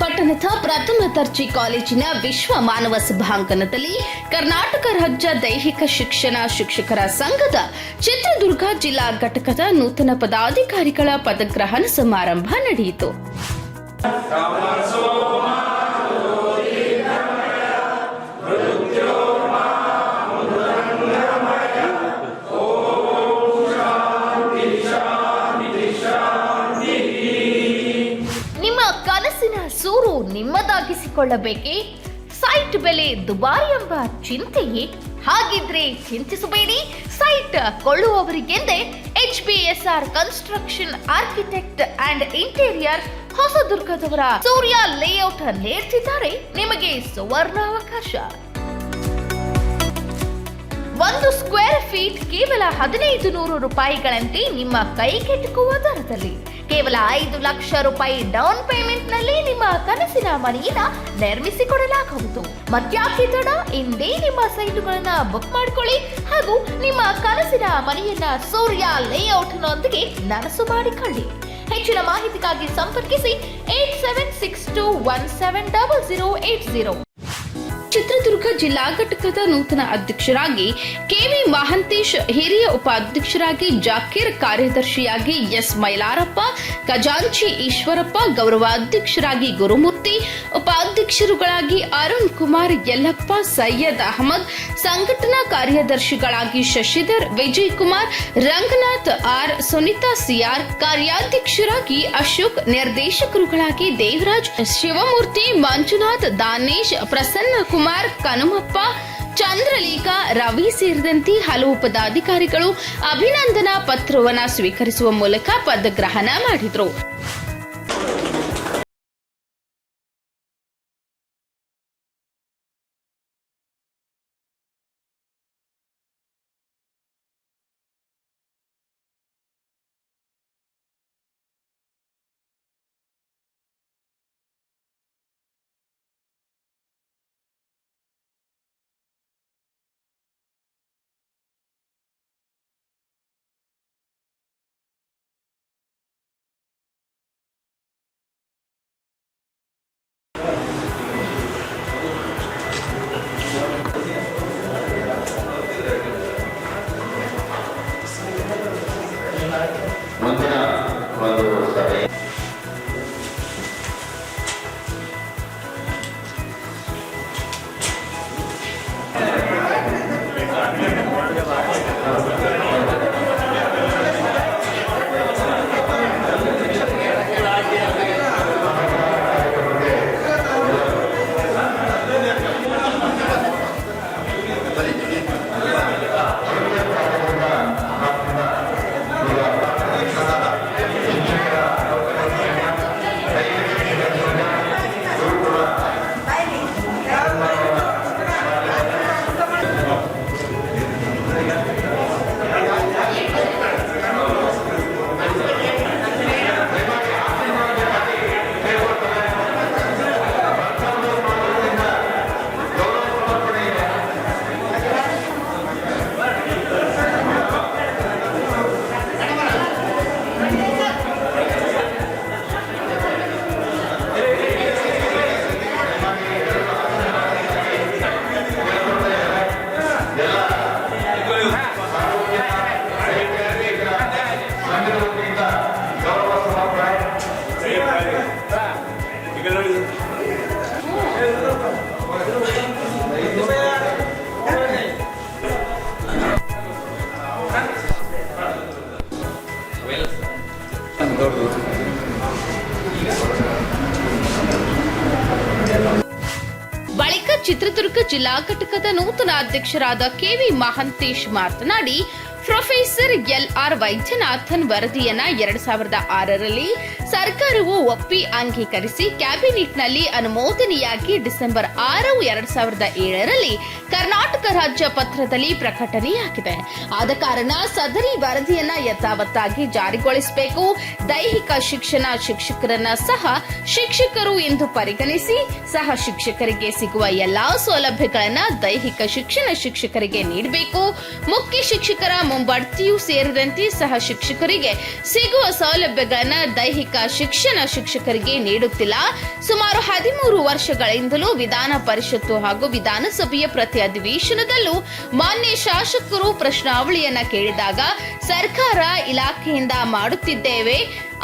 ಪಟ್ಟಣದ ಪ್ರಥಮ ದರ್ಜೆ ಕಾಲೇಜಿನ ವಿಶ್ವ ಮಾನವ ಸಭಾಂಗಣದಲ್ಲಿ ಕರ್ನಾಟಕ ರಾಜ್ಯ ದೈಹಿಕ ಶಿಕ್ಷಣ ಶಿಕ್ಷಕರ ಸಂಘದ ಚಿತ್ರದುರ್ಗ ಜಿಲ್ಲಾ ಘಟಕದ ನೂತನ ಪದಾಧಿಕಾರಿಗಳ ಪದಗ್ರಹಣ ಸಮಾರಂಭ ನಡೆಯಿತು. ನಿಮ್ಮದಾಗಿಸಿಕೊಳ್ಳಬೇಕೇ ಸೈಟ್ ಬೆಲೆ ದುಬಾರಿ ಎಂಬ ಚಿಂತೆಯೇ? ಹಾಗಿದ್ರೆ ಚಿಂತಿಸಬೇಡಿ. Site ಕೊಳ್ಳುವವರಿಗೆಂದೇ H B S R construction architect and interior ಹೊಸದುರ್ಗದವರ Surya layout ನೇರ್ತಿದ್ದಾರೆ. ನಿಮಗೆ ಸುವರ್ಣ ಅವಕಾಶ ಒಂದು ಸ್ಕ್ವೇರ್ ಫೀಟ್ ಕೇವಲ ಹದಿನೈದು ನೂರು ರೂಪಾಯಿಗಳಂತೆ ನಿಮ್ಮ ಕೈಗೆಟುಕುವ ದರದಲ್ಲಿ. ಕೇವಲ ಐದು ಲಕ್ಷ ರೂಪಾಯಿ ಡೌನ್ ಪೇಮೆಂಟ್ನಲ್ಲಿ ನಿಮ್ಮ ಕನಸಿನ ಮನೆಯನ್ನ ನಿರ್ಮಿಸಿಕೊಡಲಾಗುವುದು. ಮತ್ಯಾಕೆ ತಡ ಇಂದೇ ನಿಮ್ಮ ಸೈಟುಗಳನ್ನ ಬುಕ್ ಮಾಡಿಕೊಳ್ಳಿ ಹಾಗೂ ನಿಮ್ಮ ಕನಸಿನ ಮನೆಯನ್ನ ಸೂರ್ಯ ಲೇಔಟ್ ನೊಂದಿಗೆ ನನಸು ಮಾಡಿಕೊಳ್ಳಿ. ಹೆಚ್ಚಿನ ಮಾಹಿತಿಗಾಗಿ ಸಂಪರ್ಕಿಸಿ eight seven six two one seven double zero eight zero Chitradurga ಜಿಲ್ಲಾ ಘಟಕದ ನೂತನ ಅಧ್ಯಕ್ಷರಾಗಿ ಕೆವಿ ಮಹಂತೇಶ್, ಹಿರಿಯ ಉಪಾಧ್ಯಕ್ಷರಾಗಿ ಜಾಕೀರ್, ಕಾರ್ಯದರ್ಶಿಯಾಗಿ ಎಸ್ ಮೈಲಾರಪ್ಪ, ಖಜಾಂಚಿ ಈಶ್ವರಪ್ಪ ಗೌರವ ಅಧ್ಯಕ್ಷರಾಗಿ ಗುರುಮೂರ್ತಿ, ಉಪಾಧ್ಯಕ್ಷರುಗಳಾಗಿ ಅರುಣ್ ಕುಮಾರ್, ಯಲ್ಲಪ್ಪ, ಸೈಯದ್ ಅಹಮದ್, ಸಂಘಟನಾ ಕಾರ್ಯದರ್ಶಿಗಳಾಗಿ ಶಶಿಧರ್, ವಿಜಯ್ ಕುಮಾರ್, ರಂಗನಾಥ್ ಆರ್, ಸುನಿತಾ ಸಿಆರ್ ಕಾರ್ಯಾಧ್ಯಕ್ಷರಾಗಿ ಅಶೋಕ್, ನಿರ್ದೇಶಕರುಗಳಾಗಿ ದೇವರಾಜ್, ಶಿವಮೂರ್ತಿ, ಮಂಜುನಾಥ್, ದಾನೇಶ್, ಪ್ರಸನ್ನ ಕುಮಾರ್ ಕನುಮಪ್ಪ ಚಂದ್ರಲೇಖಾ ರವಿ ಸೇರಿದಂತೆ ಹಲವು ಪದಾಧಿಕಾರಿಗಳು ಅಭಿನಂದನಾ ಪತ್ರವನ್ನು ಸ್ವೀಕರಿಸುವ ಮೂಲಕ ಪದಗ್ರಹಣ ಮಾಡಿದರು. ಜಿಲ್ಲಾ ಘಟಕದ ನೂತನ ಅಧ್ಯಕ್ಷರಾದ ಕೆವಿ ಮಹಂತೇಶ್ ಮಾತನಾಡಿ ಪ್ರೊಫೆಸರ್ ಎಲ್ ಆರ್ ವೈದ್ಯನಾಥನ್ ವರದಿಯನ್ನ ಎರಡ್ ಸಾವಿರದ ಆರರಲ್ಲಿ ಸರ್ಕಾರವು ಒಪ್ಪಿ ಅಂಗೀಕರಿಸಿ ಕ್ಯಾಬಿನೆಟ್ನಲ್ಲಿ ಅನುಮೋದನೆಯಾಗಿ ಡಿಸೆಂಬರ್ ಆರು ಎರಡ್ ಸಾವಿರದ ಏಳರಲ್ಲಿ ಕರ್ನಾಟಕ ರಾಜ್ಯ ಪತ್ರದಲ್ಲಿ ಪ್ರಕಟಣೆಯಾಗಿದೆ. ಆದ ಕಾರಣ ಸದರಿ ವರದಿಯನ್ನ ಯಥಾವತ್ತಾಗಿ ಜಾರಿಗೊಳಿಸಬೇಕು. ದೈಹಿಕ ಶಿಕ್ಷಣ ಶಿಕ್ಷಕರನ್ನ ಸಹ ಶಿಕ್ಷಕರು ಎಂದು ಪರಿಗಣಿಸಿ ಸಹ ಶಿಕ್ಷಕರಿಗೆ ಸಿಗುವ ಎಲ್ಲಾ ಸೌಲಭ್ಯಗಳನ್ನ ದೈಹಿಕ ಶಿಕ್ಷಣ ಶಿಕ್ಷಕರಿಗೆ ನೀಡಬೇಕು. ಮುಖ್ಯ ಶಿಕ್ಷಕರ ಮುಂಬಡ್ತಿಯೂ ಸೇರಿದಂತೆ ಸಹ ಶಿಕ್ಷಕರಿಗೆ ಸಿಗುವ ಸೌಲಭ್ಯಗಳನ್ನ ದೈಹಿಕ ಶಿಕ್ಷಣ ಶಿಕ್ಷಕರಿಗೆ ನೀಡುತ್ತಿಲ್ಲ. ಸುಮಾರು ಹದಿಮೂರು ವರ್ಷಗಳಿಂದಲೂ ವಿಧಾನ ಪರಿಷತ್ತು ಹಾಗೂ ವಿಧಾನಸಭೆಯ ಪ್ರತಿ ಅಧಿವೇಶನದಲ್ಲೂ ಮಾನ್ಯ ಶಾಸಕರು ಪ್ರಶ್ನಾವಳಿಯನ್ನ ಕೇಳಿದಾಗ ಸರ್ಕಾರ ಇಲಾಖೆಯಿಂದ ಮಾಡುತ್ತಿದ್ದೇವೆ,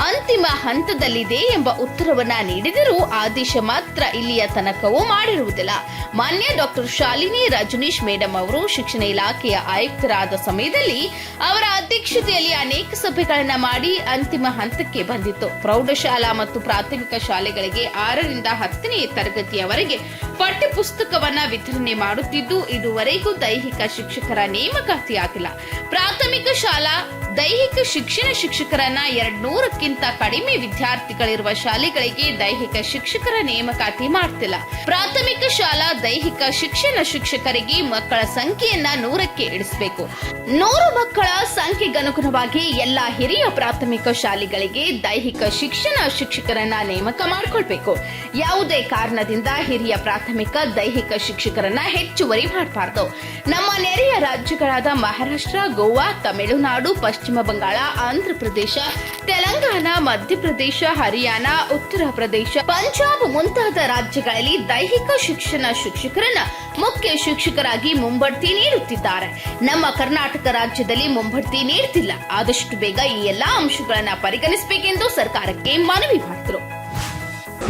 ಅಂತಿಮ ಹಂತದಲ್ಲಿದೆ ಎಂಬ ಉತ್ತರವನ್ನ ನೀಡಿದರೂ ಆದೇಶ ಮಾತ್ರ ಇಲ್ಲಿಯ ತನಕವೂ ಮಾಡಿರುವುದಿಲ್ಲ. ಮಾನ್ಯ ಡಾಕ್ಟರ್ ಶಾಲಿನಿ ರಜನೀಶ್ ಮೇಡಂ ಅವರು ಶಿಕ್ಷಣ ಇಲಾಖೆಯ ಆಯುಕ್ತರಾದ ಸಮಯದಲ್ಲಿ ಅವರ ಅಧ್ಯಕ್ಷತೆಯಲ್ಲಿ ಅನೇಕ ಸಭೆಗಳನ್ನ ಮಾಡಿ ಅಂತಿಮ ಹಂತಕ್ಕೆ ಬಂದಿತ್ತು. ಪ್ರೌಢಶಾಲಾ ಮತ್ತು ಪ್ರಾಥಮಿಕ ಶಾಲೆಗಳಿಗೆ ಆರರಿಂದ ಹತ್ತನೇ ತರಗತಿಯವರೆಗೆ ಪಠ್ಯಪುಸ್ತಕವನ್ನ ವಿತರಣೆ ಮಾಡುತ್ತಿದ್ದು, ಇದುವರೆಗೂ ದೈಹಿಕ ಶಿಕ್ಷಕರ ನೇಮಕಾತಿಯಾಗಿಲ್ಲ. ಪ್ರಾಥಮಿಕ ಶಾಲಾ し ದೈಹಿಕ ಶಿಕ್ಷಣ ಶಿಕ್ಷಕರನ್ನ ಎರಡ್ ನೂರಕ್ಕಿಂತ ಕಡಿಮೆ ವಿದ್ಯಾರ್ಥಿಗಳಿರುವ ಶಾಲೆಗಳಿಗೆ ದೈಹಿಕ ಶಿಕ್ಷಕರ ನೇಮಕಾತಿ ಮಾಡ್ತಿಲ್ಲ. ಪ್ರಾಥಮಿಕ ಶಾಲಾ ದೈಹಿಕ ಶಿಕ್ಷಣ ಶಿಕ್ಷಕರಿಗೆ ಮಕ್ಕಳ ಸಂಖ್ಯೆಯನ್ನ ನೂರಕ್ಕೆ ಇಳಿಸಬೇಕು. ನೂರು ಮಕ್ಕಳ ಸಂಖ್ಯೆಗನುಗುಣವಾಗಿ ಎಲ್ಲಾ ಹಿರಿಯ ಪ್ರಾಥಮಿಕ ಶಾಲೆಗಳಿಗೆ ದೈಹಿಕ ಶಿಕ್ಷಣ ಶಿಕ್ಷಕರನ್ನ ನೇಮಕ ಮಾಡಿಕೊಳ್ಬೇಕು. ಯಾವುದೇ ಕಾರಣದಿಂದ ಹಿರಿಯ ಪ್ರಾಥಮಿಕ ದೈಹಿಕ ಶಿಕ್ಷಕರನ್ನ ಹೆಚ್ಚುವರಿ ಮಾಡಬಾರ್ದು. ನಮ್ಮ ನೆರೆಯ ರಾಜ್ಯಗಳಾದ ಮಹಾರಾಷ್ಟ್ರ, ಗೋವಾ, ತಮಿಳುನಾಡು, ಪಶ್ಚಿಮ ಬಂಗಾಳ, ಆಂಧ್ರ ಪ್ರದೇಶ, ತೆಲಂಗಾಣ ಮಧ್ಯಪ್ರದೇಶ ಹರಿಯಾಣ, ಉತ್ತರ ಪ್ರದೇಶ, ಪಂಜಾಬ್ ಮುಂತಾದ ರಾಜ್ಯಗಳಲ್ಲಿ ದೈಹಿಕ ಶಿಕ್ಷಣ ಶಿಕ್ಷಕರನ್ನ ಮುಖ್ಯ ಶಿಕ್ಷಕರಾಗಿ ಮುಂಬಡ್ತಿ ನೀಡುತ್ತಿದ್ದಾರೆ. ನಮ್ಮ ಕರ್ನಾಟಕ ರಾಜ್ಯದಲ್ಲಿ ಮುಂಬಡ್ತಿ ನೀಡುತ್ತಿಲ್ಲ ಆದಷ್ಟು ಬೇಗ ಈ ಎಲ್ಲಾ ಅಂಶಗಳನ್ನ ಪರಿಗಣಿಸಬೇಕೆಂದು ಸರ್ಕಾರಕ್ಕೆ ಮನವಿ ಮಾಡಿದರು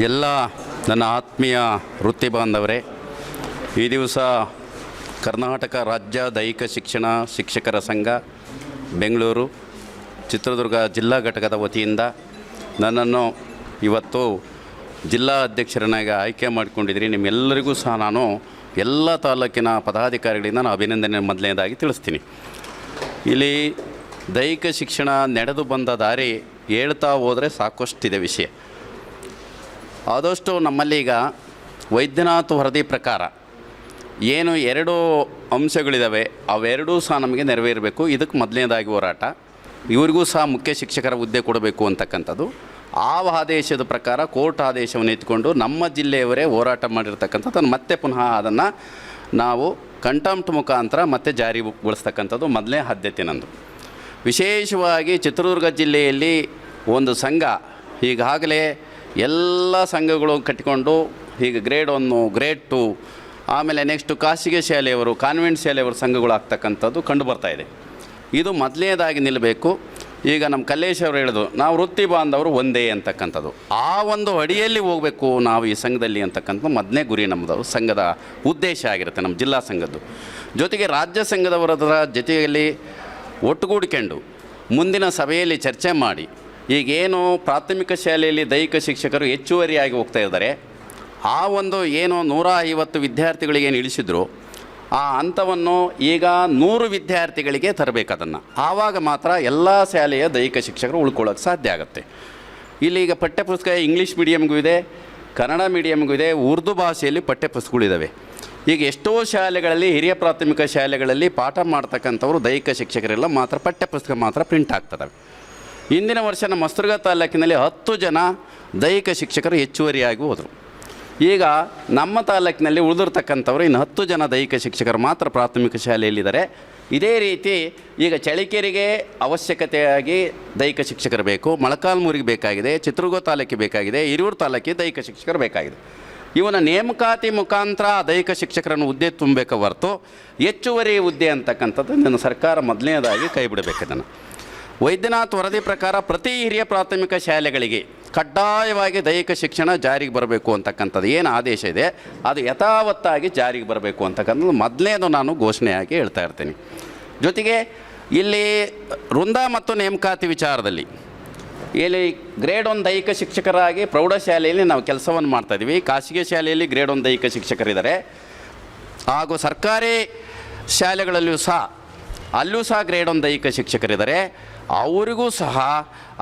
ಎಲ್ಲ ನನ್ನ ಆತ್ಮೀಯ ವೃತ್ತಿ ಬಾಂಧವರೇ, ಈ ದಿವಸ ಕರ್ನಾಟಕ ರಾಜ್ಯ ದೈಹಿಕ ಶಿಕ್ಷಣ ಶಿಕ್ಷಕರ ಸಂಘ ಬೆಂಗಳೂರು, ಚಿತ್ರದುರ್ಗ ಜಿಲ್ಲಾ ಘಟಕದ ವತಿಯಿಂದ ನನ್ನನ್ನು ಇವತ್ತು ಜಿಲ್ಲಾ ಅಧ್ಯಕ್ಷರನ್ನಾಗಿ ಆಯ್ಕೆ ಮಾಡಿಕೊಂಡಿದ್ರಿ ನಿಮ್ಮೆಲ್ಲರಿಗೂ ಸಹ ನಾನು ಎಲ್ಲ ತಾಲೂಕಿನ ಪದಾಧಿಕಾರಿಗಳಿಂದ ನಾನು ಅಭಿನಂದನೆ ಮೊದಲನೇದಾಗಿ ತಿಳಿಸ್ತೀನಿ. ಇಲ್ಲಿ ದೈಹಿಕ ಶಿಕ್ಷಣ ನಡೆದು ಬಂದ ದಾರಿ ಹೇಳ್ತಾ ಹೋದರೆ ಸಾಕಷ್ಟಿದೆ ವಿಷಯ. ಆದಷ್ಟು ನಮ್ಮಲ್ಲಿ ಈಗ ವೈದ್ಯನಾಥ್ ವರದಿ ಪ್ರಕಾರ ಏನು ಎರಡು ಅಂಶಗಳಿದ್ದಾವೆ ಅವೆರಡೂ ಸಹ ನಮಗೆ ನೆರವೇರಬೇಕು. ಇದಕ್ಕೆ ಮೊದಲನೇದಾಗಿ ಹೋರಾಟ. ಇವರಿಗೂ ಸಹ ಮುಖ್ಯ ಶಿಕ್ಷಕರ ಹುದ್ದೆ ಕೊಡಬೇಕು ಅಂತಕ್ಕಂಥದ್ದು. ಆ ಆದೇಶದ ಪ್ರಕಾರ ಕೋರ್ಟ್ ಆದೇಶವನ್ನು ಎತ್ಕೊಂಡು ನಮ್ಮ ಜಿಲ್ಲೆಯವರೇ ಹೋರಾಟ ಮಾಡಿರ್ತಕ್ಕಂಥದ್ದು ಮತ್ತೆ ಪುನಃ ಅದನ್ನು ನಾವು ಕಂಟಂಪ್ಟ್ ಮುಖಾಂತರ ಮತ್ತೆ ಜಾರಿಗೊಳಿಸ್ತಕ್ಕಂಥದ್ದು ಮೊದಲನೇ ಆದ್ಯತೆ ನಂದು. ವಿಶೇಷವಾಗಿ ಚಿತ್ರದುರ್ಗ ಜಿಲ್ಲೆಯಲ್ಲಿ ಒಂದು ಸಂಘ, ಈಗಾಗಲೇ ಎಲ್ಲ ಸಂಘಗಳು ಕಟ್ಟಿಕೊಂಡು ಈಗ ಗ್ರೇಡ್ ಒನ್ನು ಗ್ರೇಡ್ ಟು ಆಮೇಲೆ ನೆಕ್ಸ್ಟು ಖಾಸಗಿ ಶಾಲೆಯವರು ಕಾನ್ವೆಂಟ್ ಶಾಲೆಯವರು ಸಂಘಗಳು ಆಗ್ತಕ್ಕಂಥದ್ದು ಕಂಡು ಬರ್ತಾ ಇದೆ. ಇದು ಮೊದಲನೇದಾಗಿ ನಿಲ್ಲಬೇಕು ಈಗ ನಮ್ಮ ಕಲ್ಲೇಶ್ ಅವರು ಹೇಳಿದ್ರು, ನಾವು ವೃತ್ತಿ ಬಾಂಧವರು ಒಂದೇ ಅಂತಕ್ಕಂಥದ್ದು. ಆ ಒಂದು ಅಡಿಯಲ್ಲಿ ಹೋಗಬೇಕು ನಾವು ಈ ಸಂಘದಲ್ಲಿ ಅಂತಕ್ಕಂಥ ಮೊದಲನೇ ಗುರಿ ನಮ್ಮದು ಸಂಘದ ಉದ್ದೇಶ ಆಗಿರುತ್ತೆ ನಮ್ಮ ಜಿಲ್ಲಾ ಸಂಘದ್ದು. ಜೊತೆಗೆ ರಾಜ್ಯ ಸಂಘದವರದರ ಜೊತೆಯಲ್ಲಿ ಒಟ್ಟುಗೂಡಿಕೊಂಡು ಮುಂದಿನ ಸಭೆಯಲ್ಲಿ ಚರ್ಚೆ ಮಾಡಿ, ಈಗೇನು ಪ್ರಾಥಮಿಕ ಶಾಲೆಯಲ್ಲಿ ದೈಹಿಕ ಶಿಕ್ಷಕರು ಹೆಚ್ಚುವರಿಯಾಗಿ ಹೋಗ್ತಾ ಇದ್ದಾರೆ. ಆ ಒಂದು ಏನು ನೂರ ಐವತ್ತು ವಿದ್ಯಾರ್ಥಿಗಳಿಗೆ ನಿಲ್ಲಿಸಿದ್ರು, ಆ ಹಂತವನ್ನು ಈಗ ನೂರು ವಿದ್ಯಾರ್ಥಿಗಳಿಗೆ ತರಬೇಕು ಅದನ್ನು. ಆವಾಗ ಮಾತ್ರ ಎಲ್ಲ ಶಾಲೆಯ ದೈಹಿಕ ಶಿಕ್ಷಕರು ಉಳ್ಕೊಳ್ಳೋಕೆ ಸಾಧ್ಯ ಆಗುತ್ತೆ. ಇಲ್ಲಿ ಈಗ ಪಠ್ಯಪುಸ್ತಕ ಇಂಗ್ಲೀಷ್ ಮೀಡಿಯಮ್ಗೂ ಇದೆ, ಕನ್ನಡ ಮೀಡಿಯಮ್ಗೂ ಇದೆ, ಉರ್ದು ಭಾಷೆಯಲ್ಲಿ ಪಠ್ಯಪುಸ್ತಕಗಳಿದ್ದಾವೆ ಈಗ ಎಷ್ಟೋ ಶಾಲೆಗಳಲ್ಲಿ, ಹಿರಿಯ ಪ್ರಾಥಮಿಕ ಶಾಲೆಗಳಲ್ಲಿ ಪಾಠ ಮಾಡ್ತಕ್ಕಂಥವ್ರು ದೈಹಿಕ ಶಿಕ್ಷಕರೆಲ್ಲ ಮಾತ್ರ ಪಠ್ಯಪುಸ್ತಕ ಮಾತ್ರ ಪ್ರಿಂಟ್ ಆಗ್ತದವೆ. ಇಂದಿನ ವರ್ಷ ನಮ್ಮ ಮಸ್ತುರ್ಗ ತಾಲೂಕಿನಲ್ಲಿ ಹತ್ತು ಜನ ದೈಹಿಕ ಶಿಕ್ಷಕರು ಹೆಚ್ಚುವರಿಯಾಗಿ ಹೋದರು. ಈಗ ನಮ್ಮ ತಾಲೂಕಿನಲ್ಲಿ ಉಳಿದಿರ್ತಕ್ಕಂಥವ್ರು ಇನ್ನು ಹತ್ತು ಜನ ದೈಹಿಕ ಶಿಕ್ಷಕರು ಮಾತ್ರ ಪ್ರಾಥಮಿಕ ಶಾಲೆಯಲ್ಲಿದ್ದಾರೆ. ಇದೇ ರೀತಿ ಈಗ ಚಳಿಕೆರೆಗೆ ಅವಶ್ಯಕತೆಯಾಗಿ ದೈಹಿಕ ಶಿಕ್ಷಕರು ಬೇಕು, ಮೊಳಕಾಲ್ಮೂರಿಗೆ ಬೇಕಾಗಿದೆ, ಚಿತ್ರದುರ್ಗ ತಾಲೂಕಿಗೆ ಬೇಕಾಗಿದೆ, ಹಿರಿಯೂರು ತಾಲೂಕಿಗೆ ದೈಹಿಕ ಶಿಕ್ಷಕರು ಬೇಕಾಗಿದೆ. ಇವನ ನೇಮಕಾತಿ ಮುಖಾಂತರ ದೈಹಿಕ ಶಿಕ್ಷಕರನ್ನು ಹುದ್ದೆ ತುಂಬಬೇಕು ಹೊರತು ಹೆಚ್ಚುವರಿ ಹುದ್ದೆ ಅಂತಕ್ಕಂಥದ್ದು ನನ್ನ ಸರ್ಕಾರ ಮೊದಲನೇದಾಗಿ ಕೈ ಬಿಡಬೇಕು ವೈದ್ಯನಾಥ್ ವರದಿ ಪ್ರಕಾರ ಪ್ರತಿ ಹಿರಿಯ ಪ್ರಾಥಮಿಕ ಶಾಲೆಗಳಿಗೆ ಕಡ್ಡಾಯವಾಗಿ ದೈಹಿಕ ಶಿಕ್ಷಣ ಜಾರಿಗೆ ಬರಬೇಕು ಅಂತಕ್ಕಂಥದ್ದು ಏನು ಆದೇಶ ಇದೆ, ಅದು ಯಥಾವತ್ತಾಗಿ ಜಾರಿಗೆ ಬರಬೇಕು ಅಂತಕ್ಕಂಥದ್ದು ಮೊದಲನೇದು ನಾನು ಘೋಷಣೆಯಾಗಿ ಹೇಳ್ತಾ ಇರ್ತೀನಿ. ಜೊತೆಗೆ ಇಲ್ಲಿ ವೃಂದ ಮತ್ತು ನೇಮಕಾತಿ ವಿಚಾರದಲ್ಲಿ ಇಲ್ಲಿ ಗ್ರೇಡ್ ಒನ್ ದೈಹಿಕ ಶಿಕ್ಷಕರಾಗಿ ಪ್ರೌಢಶಾಲೆಯಲ್ಲಿ ನಾವು ಕೆಲಸವನ್ನು ಮಾಡ್ತಾಯಿದ್ದೀವಿ ಖಾಸಗಿ ಶಾಲೆಯಲ್ಲಿ ಗ್ರೇಡ್ ಒನ್ ದೈಹಿಕ ಶಿಕ್ಷಕರಿದ್ದಾರೆ. ಹಾಗೂ ಸರ್ಕಾರಿ ಶಾಲೆಗಳಲ್ಲಿಯೂ ಸಹ, ಅಲ್ಲೂ ಸಹ ಗ್ರೇಡ್ ಒನ್ ದೈಹಿಕ ಶಿಕ್ಷಕರಿದ್ದಾರೆ. ಅವರಿಗೂ ಸಹ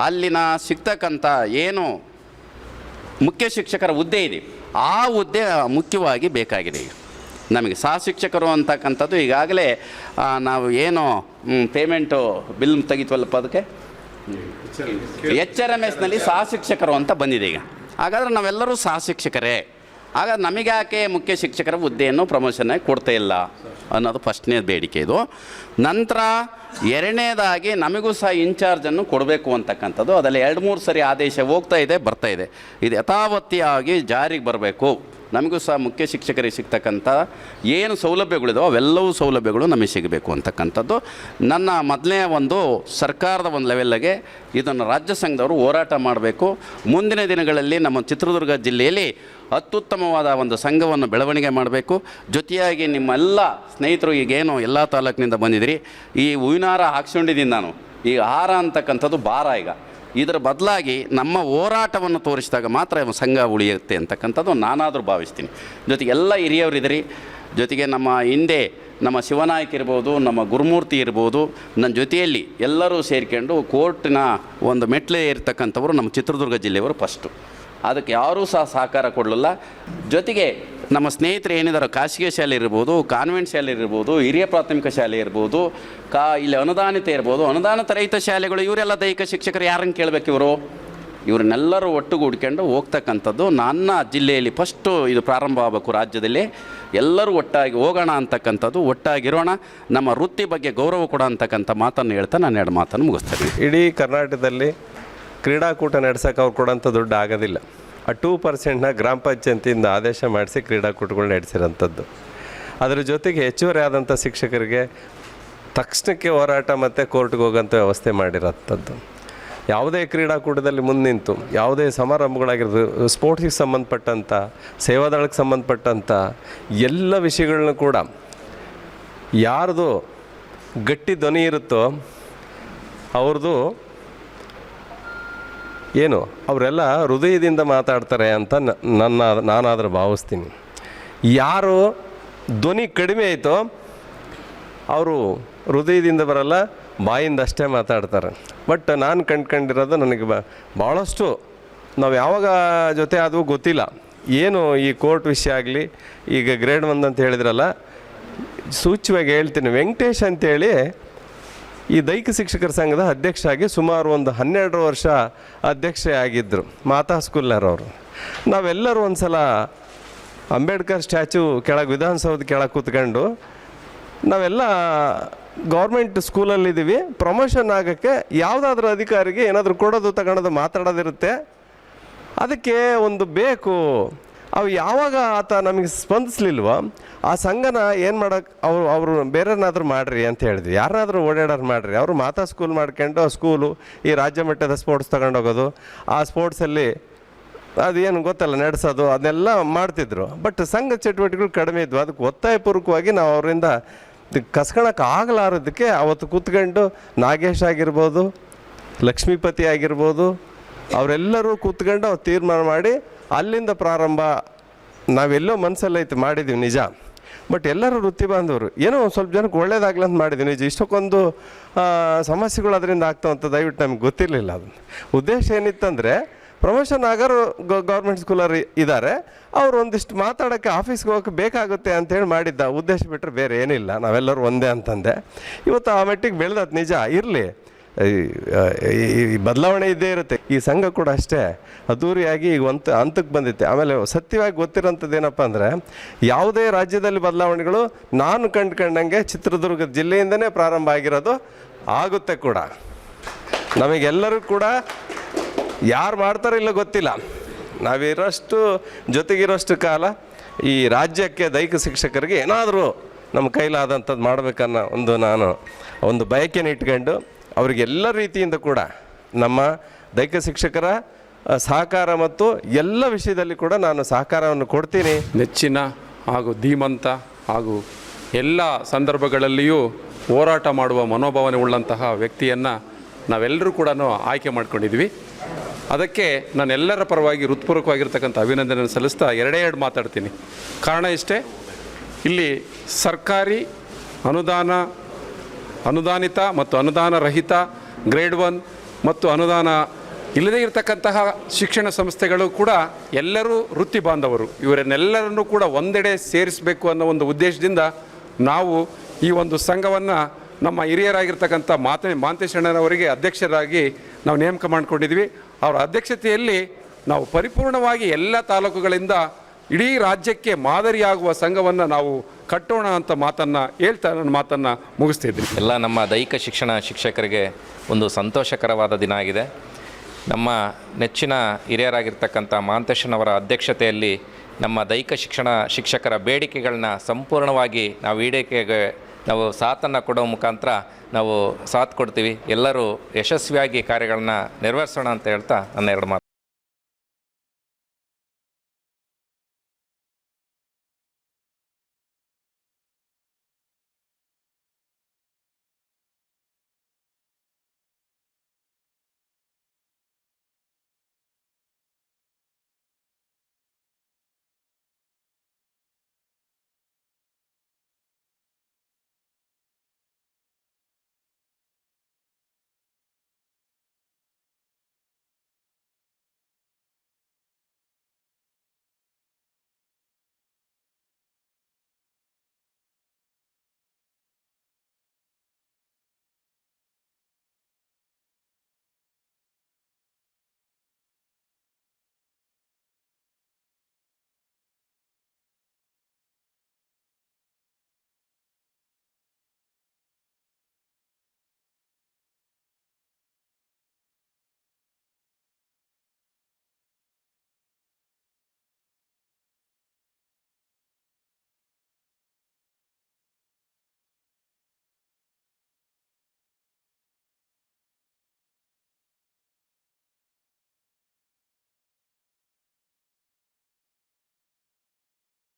ಅಲ್ಲಿನ ಸಿಗ್ತಕ್ಕಂಥ ಏನು ಮುಖ್ಯ ಶಿಕ್ಷಕರ ಹುದ್ದೆ ಇದೆ, ಆ ಹುದ್ದೆ ಮುಖ್ಯವಾಗಿ ಬೇಕಾಗಿದೆ ಈಗ. ನಮಗೆ ಸಹ ಶಿಕ್ಷಕರು ಅಂತಕ್ಕಂಥದ್ದು ಈಗಾಗಲೇ ನಾವು ಏನು ಪೇಮೆಂಟು ಬಿಲ್ ತೆಗಿತೀವಲ್ಲಪ್ಪ ಅದಕ್ಕೆ? ಎಚ್ ಆರ್ ಎಂ ಎಸ್ನಲ್ಲಿ ಸಹ ಶಿಕ್ಷಕರು ಅಂತ ಬಂದಿದೆ ಈಗ. ಹಾಗಾದ್ರೆ ನಾವೆಲ್ಲರೂ ಸಹ ಶಿಕ್ಷಕರೇ. ಹಾಗಾದ್ರೆ ನಮಗ್ಯಾಕೆ ಮುಖ್ಯ ಶಿಕ್ಷಕರ ಹುದ್ದೆಯನ್ನು ಪ್ರಮೋಷನ್ ಕೊಡ್ತಾ ಇಲ್ಲ ಅನ್ನೋದು ಫಸ್ಟ್ನೇ ಬೇಡಿಕೆ ಇದು. ನಂತರ ಎರಡನೇದಾಗಿ ನಮಗೂ ಸಹ ಇನ್ಚಾರ್ಜನ್ನು ಕೊಡಬೇಕು ಅಂತಕ್ಕಂಥದ್ದು. ಅದರಲ್ಲಿ ಎರಡು ಮೂರು ಸರಿ ಆದೇಶ ಹೋಗ್ತಾ ಇದೆ, ಬರ್ತಾ ಇದೆ. ಇದು ಯಥಾವತ್ತಿಯಾಗಿ ಜಾರಿಗೆ ಬರಬೇಕು. ನಮಗೂ ಸಹ ಮುಖ್ಯ ಶಿಕ್ಷಕರಿಗೆ ಸಿಗ್ತಕ್ಕಂಥ ಏನು ಸೌಲಭ್ಯಗಳಿದಾವೆ ಅವೆಲ್ಲವೂ ಸೌಲಭ್ಯಗಳು ನಮಗೆ ಸಿಗಬೇಕು ಅಂತಕ್ಕಂಥದ್ದು. ನನ್ನ ಮೊದಲನೇ ಒಂದು ಸರ್ಕಾರದ ಒಂದು ಲೆವೆಲ್ಗೆ ಇದನ್ನು ರಾಜ್ಯ ಸಂಘದವರು ಹೋರಾಟ ಮಾಡಬೇಕು. ಮುಂದಿನ ದಿನಗಳಲ್ಲಿ ನಮ್ಮ ಚಿತ್ರದುರ್ಗ ಜಿಲ್ಲೆಯಲ್ಲಿ ಅತ್ಯುತ್ತಮವಾದ ಒಂದು ಸಂಘವನ್ನು ಬೆಳವಣಿಗೆ ಮಾಡಬೇಕು. ಜೊತೆಯಾಗಿ ನಿಮ್ಮೆಲ್ಲ ಸ್ನೇಹಿತರು ಈಗೇನು ಎಲ್ಲ ತಾಲೂಕಿನಿಂದ ಬಂದಿದ್ದೀರಿ. ಈ ಹೂವಿನಾರ ಹಾಕ್ಸ್ಕೊಂಡಿದ್ದೀನಿ ನಾನು. ಈ ಆಹಾರ ಅಂತಕ್ಕಂಥದ್ದು ಭಾರ ಈಗ. ಇದರ ಬದಲಾಗಿ ನಮ್ಮ ಹೋರಾಟವನ್ನು ತೋರಿಸಿದಾಗ ಮಾತ್ರ ಸಂಘ ಉಳಿಯುತ್ತೆ ಅಂತಕ್ಕಂಥದ್ದು ನಾನಾದರೂ ಭಾವಿಸ್ತೀನಿ. ಜೊತೆಗೆ ಎಲ್ಲ ಹಿರಿಯವರಿದ್ದೀರಿ. ಜೊತೆಗೆ ನಮ್ಮ ಹಿಂದೆ ನಮ್ಮ ಶಿವನಾಯಕ್ ಇರ್ಬೋದು, ನಮ್ಮ ಗುರುಮೂರ್ತಿ ಇರ್ಬೋದು, ನನ್ನ ಜೊತೆಯಲ್ಲಿ ಎಲ್ಲರೂ ಸೇರಿಕೊಂಡು ಕೋರ್ಟಿನ ಒಂದು ಮೆಟ್ಲೆ ಇರತಕ್ಕಂಥವರು ನಮ್ಮ ಚಿತ್ರದುರ್ಗ ಜಿಲ್ಲೆಯವರು ಫಸ್ಟು ಅದಕ್ಕೆ ಯಾರೂ ಸಹ ಸಹಕಾರ ಕೊಡಲಿಲ್ಲ. ಜೊತೆಗೆ ನಮ್ಮ ಸ್ನೇಹಿತರು ಏನಿದ್ದಾರೆ ಖಾಸಗಿ ಶಾಲೆ ಇರ್ಬೋದು, ಕಾನ್ವೆಂಟ್ ಶಾಲೆ ಇರ್ಬೋದು, ಹಿರಿಯ ಪ್ರಾಥಮಿಕ ಶಾಲೆ ಇರ್ಬೋದು, ಕಾ, ಇಲ್ಲಿ ಅನುದಾನಿತ ಇರ್ಬೋದು, ಅನುದಾನಿತ ರಹಿತ ಶಾಲೆಗಳು, ಇವರೆಲ್ಲ ದೈಹಿಕ ಶಿಕ್ಷಕರು ಯಾರನ್ನು ಕೇಳಬೇಕು ಇವರು? ಇವ್ರನ್ನೆಲ್ಲರೂ ಒಟ್ಟುಗೂಡ್ಕೊಂಡು ಹೋಗ್ತಕ್ಕಂಥದ್ದು ನನ್ನ ಜಿಲ್ಲೆಯಲ್ಲಿ ಫಸ್ಟು ಇದು ಪ್ರಾರಂಭ ಆಗಬೇಕು ರಾಜ್ಯದಲ್ಲಿ. ಎಲ್ಲರೂ ಒಟ್ಟಾಗಿ ಹೋಗೋಣ ಅಂತಕ್ಕಂಥದ್ದು, ಒಟ್ಟಾಗಿರೋಣ. ನಮ್ಮ ವೃತ್ತಿ ಬಗ್ಗೆ ಗೌರವ ಕೊಡ ಅಂತಕ್ಕಂಥ ಮಾತನ್ನು ಹೇಳ್ತಾ ನಾನು ಎರಡು ಮಾತನ್ನು ಮುಗಿಸ್ತೇನೆ. ಇಡೀ ಕರ್ನಾಟಕದಲ್ಲಿ ಕ್ರೀಡಾಕೂಟ ನಡೆಸೋಕೆ ಅವ್ರು ಕೊಡೋಂಥ ದುಡ್ಡು ಆಗೋದಿಲ್ಲ. ಆ ಟೂ ಪರ್ಸೆಂಟ್ನ ಗ್ರಾಮ ಪಂಚಾಯತಿಯಿಂದ ಆದೇಶ ಮಾಡಿಸಿ ಕ್ರೀಡಾಕೂಟಗಳು ನಡೆಸಿರೋಂಥದ್ದು. ಅದರ ಜೊತೆಗೆ ಹೆಚ್ಚುವರಿ ಆದಂಥ ಶಿಕ್ಷಕರಿಗೆ ತಕ್ಷಣಕ್ಕೆ ಹೋರಾಟ ಮತ್ತು ಕೋರ್ಟ್ಗೆ ಹೋಗೋಂಥ ವ್ಯವಸ್ಥೆ ಮಾಡಿರೋಂಥದ್ದು. ಯಾವುದೇ ಕ್ರೀಡಾಕೂಟದಲ್ಲಿ ಮುಂದೆ ನಿಂತು, ಯಾವುದೇ ಸಮಾರಂಭಗಳಾಗಿರ್ಬೋದು ಸ್ಪೋರ್ಟ್ಸಿಗೆ ಸಂಬಂಧಪಟ್ಟಂಥ, ಸೇವಾದಳಕ್ಕೆ ಸಂಬಂಧಪಟ್ಟಂಥ ಎಲ್ಲ ವಿಷಯಗಳನ್ನ ಕೂಡ ಯಾರ್ದು ಗಟ್ಟಿ ಧ್ವನಿ ಇರುತ್ತೋ ಅವ್ರದ್ದು ಏನು? ಅವರೆಲ್ಲ ಹೃದಯದಿಂದ ಮಾತಾಡ್ತಾರೆ ಅಂತ ನನ್ನ, ನಾನಾದರೂ ಭಾವಿಸ್ತೀನಿ. ಯಾರು ಧ್ವನಿ ಕಡಿಮೆ ಆಯಿತೋ, ಅವರು ಹೃದಯದಿಂದ ಬರಲ್ಲ, ಬಾಯಿಂದ ಅಷ್ಟೇ ಮಾತಾಡ್ತಾರೆ. ಬಟ್ ನಾನು ಕಂಡ್ಕೊಂಡಿರೋದು ನನಗೆ ಬ ಭಾಳಷ್ಟು ನಾವು ಯಾವಾಗ ಜೊತೆ ಆದವು ಗೊತ್ತಿಲ್ಲ. ಏನು ಈ ಕೋರ್ಟ್ ವಿಷಯ ಆಗಲಿ, ಈಗ ಗ್ರೇಡ್ ಒಂದು ಅಂತ ಹೇಳಿದ್ರಲ್ಲ, ಸೂಚ್ಯವಾಗಿ ಹೇಳ್ತೀನಿ. ವೆಂಕಟೇಶ್ ಅಂತೇಳಿ ಈ ದೈಹಿಕ ಶಿಕ್ಷಕರ ಸಂಘದ ಅಧ್ಯಕ್ಷ ಆಗಿ ಸುಮಾರು ಒಂದು ಹನ್ನೆರಡು ವರ್ಷ ಅಧ್ಯಕ್ಷೆ ಆಗಿದ್ದರು ಮಾತಾ ಸ್ಕೂಲ್ನವರು ನಾವೆಲ್ಲರೂ ಒಂದು ಸಲ ಅಂಬೇಡ್ಕರ್ ಸ್ಟ್ಯಾಚು ಕೆಳಗೆ ವಿಧಾನಸೌಧ ಕೆಳಗೆ ಕೂತ್ಕೊಂಡು ನಾವೆಲ್ಲ ಗೌರ್ಮೆಂಟ್ ಸ್ಕೂಲಲ್ಲಿದ್ದೀವಿ, ಪ್ರಮೋಷನ್ ಆಗೋಕ್ಕೆ ಯಾವುದಾದ್ರೂ ಅಧಿಕಾರಿಗೆ ಏನಾದರೂ ಕೊಡೋದು ತಗೊಳೋದು ಮಾತಾಡೋದಿರುತ್ತೆ, ಅದಕ್ಕೆ ಒಂದು ಬೇಕು ಅವು ಯಾವಾಗ ಆತ ನಮಗೆ ಸ್ಪಂದಿಸ್ಲಿಲ್ವೋ, ಆ ಸಂಘನ ಏನು ಮಾಡೋಕೆ ಅವರು ಅವರು ಬೇರೆನಾದರೂ ಮಾಡ್ರಿ ಅಂತ ಹೇಳಿದ್ವಿ. ಯಾರನ್ನಾದರೂ ಓಡಾಡೋರು ಮಾಡ್ರಿ. ಅವರು ಮಾತಾ ಸ್ಕೂಲ್ ಮಾಡ್ಕೊಂಡು ಸ್ಕೂಲು ಈ ರಾಜ್ಯ ಮಟ್ಟದ ಸ್ಪೋರ್ಟ್ಸ್ ತಗೊಂಡೋಗೋದು ಆ ಸ್ಪೋರ್ಟ್ಸಲ್ಲಿ ಅದೇನು ಗೊತ್ತಲ್ಲ, ನಡೆಸೋದು, ಅದನ್ನೆಲ್ಲ ಮಾಡ್ತಿದ್ರು. ಬಟ್ ಸಂಘ ಚಟುವಟಿಕೆಗಳು ಕಡಿಮೆ ಇದ್ವು. ಅದಕ್ಕೆ ಒತ್ತಾಯಪೂರ್ವಕವಾಗಿ ನಾವು ಅವರಿಂದ ಕಸ್ಕೊಳಕ್ಕೆ ಆಗಲಾರದಕ್ಕೆ ಅವತ್ತು ಕೂತ್ಕೊಂಡು ನಾಗೇಶ್ ಆಗಿರ್ಬೋದು, ಲಕ್ಷ್ಮೀಪತಿ ಆಗಿರ್ಬೋದು, ಅವರೆಲ್ಲರೂ ಕೂತ್ಕೊಂಡು ಅವ್ರು ತೀರ್ಮಾನ ಮಾಡಿ ಅಲ್ಲಿಂದ ಪ್ರಾರಂಭ ನಾವೆಲ್ಲೋ ಮನಸ್ಸಲ್ಲೈತೆ ಮಾಡಿದ್ದೀವಿ ನಿಜ. ಬಟ್ ಎಲ್ಲರೂ ವೃತ್ತಿ ಬಾಂಧವರು, ಏನೋ ಒಂದು ಸ್ವಲ್ಪ ಜನಕ್ಕೆ ಒಳ್ಳೇದಾಗ್ಲಿ ಅಂತ ಮಾಡಿದ್ದೀವಿ ನಿಜ. ಇಷ್ಟಕ್ಕೊಂದು ಸಮಸ್ಯೆಗಳು ಅದರಿಂದ ಆಗ್ತಾವಂತ ದಯವಿಟ್ಟು ನಮ್ಗೆ ಗೊತ್ತಿರಲಿಲ್ಲ ಅದು ಉದ್ದೇಶ ಏನಿತ್ತಂದರೆ, ಪ್ರಮೋಷನ್ ಆಗೋರು ಗೌರ್ಮೆಂಟ್ ಸ್ಕೂಲಲ್ಲಿ ಇದ್ದಾರೆ ಅವ್ರು ಒಂದಿಷ್ಟು ಮಾತಾಡೋಕ್ಕೆ ಆಫೀಸ್ಗೆ ಹೋಗೋಕ್ಕೆ ಬೇಕಾಗುತ್ತೆ ಅಂತೇಳಿ ಮಾಡಿದ್ದ. ಉದ್ದೇಶ ಬಿಟ್ಟರೆ ಬೇರೆ ಏನಿಲ್ಲ. ನಾವೆಲ್ಲರೂ ಒಂದೇ ಅಂತಂದೆ. ಇವತ್ತು ಆ ಮಟ್ಟಿಗೆ ಬೆಳೆದದ್ದು ನಿಜ. ಇರಲಿ. ಈ ಬದಲಾವಣೆ ಇದ್ದೇ ಇರುತ್ತೆ. ಈ ಸಂಘ ಕೂಡ ಅಷ್ಟೇ. ಅದ್ದೂರಿಯಾಗಿ ಈಗ ಒಂದು ಹಂತಕ್ಕೆ ಬಂದಿತ್ತು. ಆಮೇಲೆ ಸತ್ಯವಾಗಿ ಗೊತ್ತಿರೋಂಥದ್ದು ಏನಪ್ಪ ಅಂದರೆ, ಯಾವುದೇ ರಾಜ್ಯದಲ್ಲಿ ಬದಲಾವಣೆಗಳು ನಾನು ಕಂಡುಕೊಂಡಂಗೆ ಚಿತ್ರದುರ್ಗ ಜಿಲ್ಲೆಯಿಂದನೇ ಪ್ರಾರಂಭ ಆಗಿರೋದು ಆಗುತ್ತೆ ಕೂಡ. ನಮಗೆಲ್ಲರೂ ಕೂಡ ಯಾರು ಮಾಡ್ತಾರೋ ಇಲ್ಲ ಗೊತ್ತಿಲ್ಲ. ನಾವಿರೋಷ್ಟು, ಜೊತೆಗಿರೋಷ್ಟು ಕಾಲ ಈ ರಾಜ್ಯಕ್ಕೆ ದೈಹಿಕ ಶಿಕ್ಷಕರಿಗೆ ಏನಾದರೂ ನಮ್ಮ ಕೈಲಾದಂಥದ್ದು ಮಾಡಬೇಕನ್ನೋ ಒಂದು ನಾನು ಒಂದು ಬಯಕೆಯನ್ನು ಇಟ್ಕೊಂಡು ಅವರಿಗೆ ಎಲ್ಲ ರೀತಿಯಿಂದ ಕೂಡ ನಮ್ಮ ದೈಹಿಕ ಶಿಕ್ಷಕರ ಸಹಕಾರ ಮತ್ತು ಎಲ್ಲ ವಿಷಯದಲ್ಲಿ ಕೂಡ ನಾನು ಸಹಕಾರವನ್ನು ಕೊಡ್ತೀನಿ. ನೆಚ್ಚಿನ ಹಾಗೂ ಧೀಮಂತ ಹಾಗೂ ಎಲ್ಲ ಸಂದರ್ಭಗಳಲ್ಲಿಯೂ ಹೋರಾಟ ಮಾಡುವ ಮನೋಭಾವನೆ ಉಳ್ಳಂತಹ ವ್ಯಕ್ತಿಯನ್ನು ನಾವೆಲ್ಲರೂ ಕೂಡ ಆಯ್ಕೆ ಮಾಡಿಕೊಂಡಿದ್ವಿ. ಅದಕ್ಕೆ ನಾನೆಲ್ಲರ ಪರವಾಗಿ ಹೃತ್ಪೂರ್ವಕವಾಗಿರ್ತಕ್ಕಂಥ ಅಭಿನಂದನೆ ಸಲ್ಲಿಸ್ತಾ ಎರಡೇ ಎರಡು ಮಾತಾಡ್ತೀನಿ. ಕಾರಣ ಇಷ್ಟೇ, ಇಲ್ಲಿ ಸರ್ಕಾರಿ ಅನುದಾನ ಅನುದಾನಿತ ಮತ್ತು ಅನುದಾನ ರಹಿತ ಗ್ರೇಡ್ ಒನ್ ಮತ್ತು ಅನುದಾನ ಇಲ್ಲದೇ ಇರತಕ್ಕಂತಹ ಶಿಕ್ಷಣ ಸಂಸ್ಥೆಗಳು ಕೂಡ ಎಲ್ಲರೂ ವೃತ್ತಿ ಬಾಂಧವರು. ಇವರನ್ನೆಲ್ಲರನ್ನೂ ಕೂಡ ಒಂದೆಡೆ ಸೇರಿಸಬೇಕು ಅನ್ನೋ ಒಂದು ಉದ್ದೇಶದಿಂದ ನಾವು ಈ ಒಂದು ಸಂಘವನ್ನು ನಮ್ಮ ಹಿರಿಯರಾಗಿರ್ತಕ್ಕಂಥ ಮಾತೆ ಮಾಂತೇಶಣ್ಣನವರಿಗೆ ಅಧ್ಯಕ್ಷರಾಗಿ ನಾವು ನೇಮಕ ಮಾಡಿಕೊಂಡಿದ್ವಿ. ಅವರ ಅಧ್ಯಕ್ಷತೆಯಲ್ಲಿ ನಾವು ಪರಿಪೂರ್ಣವಾಗಿ ಎಲ್ಲ ತಾಲೂಕುಗಳಿಂದ ಇಡೀ ರಾಜ್ಯಕ್ಕೆ ಮಾದರಿಯಾಗುವ ಸಂಘವನ್ನು ನಾವು ಕಟ್ಟೋಣ ಅಂತ ಮಾತನ್ನು, ಹೇಳ್ತಾ ನನ್ನ ಮಾತನ್ನು ಮುಗಿಸ್ತಿದ್ದೀನಿ ಎಲ್ಲ ನಮ್ಮ ದೈಹಿಕ ಶಿಕ್ಷಣ ಶಿಕ್ಷಕರಿಗೆ ಒಂದು ಸಂತೋಷಕರವಾದ ದಿನ ಆಗಿದೆ. ನಮ್ಮ ನೆಚ್ಚಿನ ಹಿರಿಯರಾಗಿರ್ತಕ್ಕಂಥ ಮಾಂತೇಶನವರ ಅಧ್ಯಕ್ಷತೆಯಲ್ಲಿ ನಮ್ಮ ದೈಹಿಕ ಶಿಕ್ಷಣ ಶಿಕ್ಷಕರ ಬೇಡಿಕೆಗಳನ್ನ ಸಂಪೂರ್ಣವಾಗಿ ನಾವು ಈಡೇಕೆಗೆ ನಾವು ಸಾಥನ್ನು ಕೊಡೋ ಮುಖಾಂತರ ನಾವು ಸಾಥ್ ಕೊಡ್ತೀವಿ. ಎಲ್ಲರೂ ಯಶಸ್ವಿಯಾಗಿ ಕಾರ್ಯಗಳನ್ನ ನೆರವೇರಿಸೋಣ ಅಂತ ಹೇಳ್ತಾ ನನ್ನ ಎರಡು ಮಾತು